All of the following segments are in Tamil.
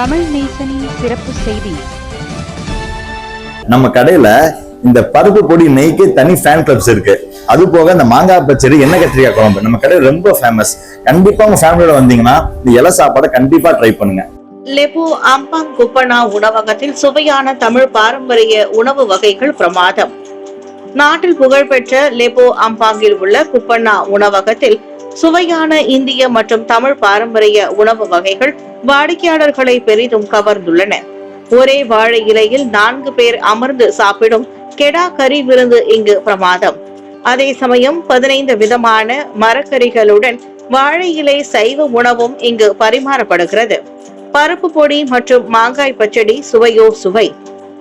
தமிழ் நேசனின் சிறப்பு செய்தி. நம்ம கடையில இந்த பருப்பு பொடி நெய்க்கு தனி ஃபேன் கிளப்ஸ் இருக்கு. அது போக இந்த மாங்காய் பச்சடி எண்ணெய் கத்திரிக்காய் குழம்பு. நம்ம கடையில் ரொம்ப ஃபேமஸ் கண்டிப்பா உங்க ஃபேமிலியோட வந்தீங்கன்னா இந்த இலை சாப்பாடை கண்டிப்பா ட்ரை பண்ணுங்க. லெபு அம்பாங் குப்பனா உணவகத்தில் சுவையான தமிழ் பாரம்பரிய உணவு வகைகள் பிரமாதம். நாட்டில் புகழ்பெற்ற லெபோ அம்பாங்கில் உள்ள குப்பண்ணா உணவகத்தில் சுவையான இந்திய மற்றும் தமிழ் பாரம்பரிய உணவு வகைகள் வாடிக்கையாளர்களை பெரிதும் கவர்ந்துள்ளன. ஒரே வாழை இலையில் நான்கு பேர் அமர்ந்து சாப்பிடும் கெடா கறி விருந்து இங்கு பிரமாதம். அதே சமயம் பதினைந்து விதமான மரக்கறிகளுடன் வாழை இலை சைவ உணவும் இங்கு பரிமாறப்படுகிறது. பருப்பு பொடி மற்றும் மாங்காய் பச்சடி சுவையோ சுவை.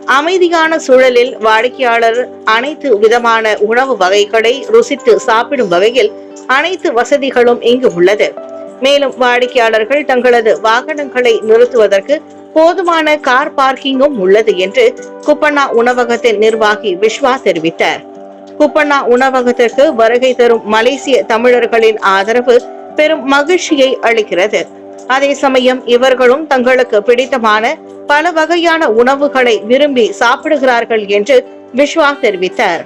அமைதியான சூழலில் வாடிக்கையாளர் அனைத்து விதமான உணவு வகைகளை ருசித்து சாப்பிடும் வகையில் அனைத்து வசதிகளும் இங்கு உள்ளது. மேலும் வாடிக்கையாளர்கள் தங்களது வாகனங்களை நிறுத்துவதற்கு போதுமான கார் பார்க்கிங்கும் உள்ளது என்று குப்பண்ணா உணவகத்தின் நிர்வாகி விஸ்வா தெரிவித்தார். குப்பண்ணா உணவகத்திற்கு வருகை தரும் மலேசிய தமிழர்களின் ஆதரவு பெரும் மகிழ்ச்சியை அளிக்கிறது. அதே சமயம் இவர்களும் தங்களுக்கு பிடித்தமான பல வகையான உணவுகளை விரும்பி சாப்பிடுகிறார்கள் என்று விஸ்வா தெரிவித்தார்.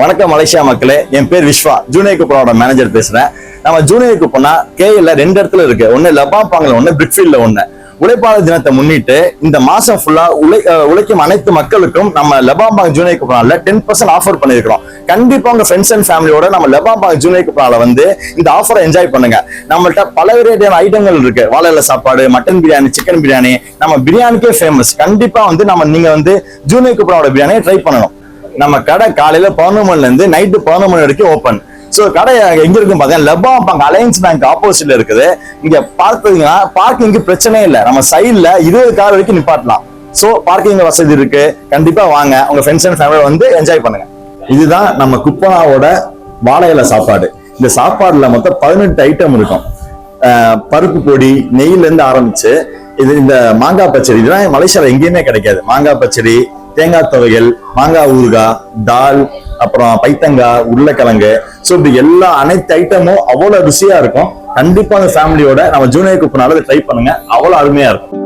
வணக்கம் மலேசியா மக்களே. என் பேர் விஸ்வா. ஜூனியர் குப்பனோட மேனேஜர் பேசுறேன். நம்ம ஜூனியர் குப்பனா கேஎல்ல ரெண்டு இடத்துல இருக்கு. ஒன்னு லெபாம்பாங்கல ஒன்னு பிரிட்ஃபீல்ட்ல ஒன்னு உழைப்பாளர் தினத்தை முன்னிட்டு இந்த மாசம் ஃபுல்லா உழை உழைக்கும் அனைத்து மக்களுக்கும் நம்ம லெபாம்பாங் ஜூனியர் குப்பனால டென் பர்சன்ட் ஆஃபர் பண்ணிருக்கிறோம் கண்டிப்பா உங்க ஃப்ரெண்ட்ஸ் அண்ட் ஃபேமிலியோட நம்ம லெபாம்பாங் ஜூனியர் குப்பனால வந்து இந்த ஆஃபரை என்ஜாய் பண்ணுங்க. நம்மள்ட்ட பல வெரைட்டியான ஐட்டங்கள் இருக்கு. வாழையில சாப்பாடு மட்டன் பிரியாணி சிக்கன் பிரியாணி. நம்ம பிரியாணிக்கே ஃபேமஸ் கண்டிப்பா வந்து நம்ம நீங்க வந்து ஜூனியர் குப்பனோட பிரியாணியை ட்ரை பண்ணணும். நம்ம கடை காலையில பதினொரு மணில இருந்து நைட்டு பதினொரு மணி வரைக்கும் ஓப்பன் சோ கடை எங்க இருக்கும் பாத்தீங்கன்னா லெபாம் பேங்க் அலையன்ஸ் பேங்க் ஆப்போசிட்ல இருக்குது. இங்க பார்த்தீங்கன்னா பார்க்கிங்க்கு பிரச்சனையே இல்லை. நம்ம சைட்ல இருபது கார் வரைக்கும் நிப்பாட்டலாம். சோ பார்க்கிங் வசதி இருக்கு. கண்டிப்பா வாங்க. உங்க ஃப்ரெண்ட்ஸ் அண்ட் ஃபேமிலி வந்து என்ஜாய் பண்ணுங்க. இதுதான் நம்ம குப்பனாவோட வாழை இலை சாப்பாடு. இந்த சாப்பாடுல மொத்தம் பதினெட்டு ஐட்டம் இருக்கும். பருப்பு பொடி நெய்ல இருந்து ஆரம்பிச்சு இது இந்த மாங்காய் பச்சடி. இதெல்லாம் மலேசியால எங்கேயுமே கிடைக்காது. மாங்காய் பச்சடி தேங்காய் துவையல் மாங்காய் ஊறுகாய் தால் அப்புறம் பைத்தங்காய் உருளைக்கிழங்கு. ஸோ இப்படி எல்லா அனைத்து ஐட்டமும் அவ்வளவு ருசியா இருக்கும். கண்டிப்பாக அந்த ஃபேமிலியோட நம்ம ஜூனியர் குப்பினால ட்ரை பண்ணுங்க. அவ்வளவு அருமையாக இருக்கும்.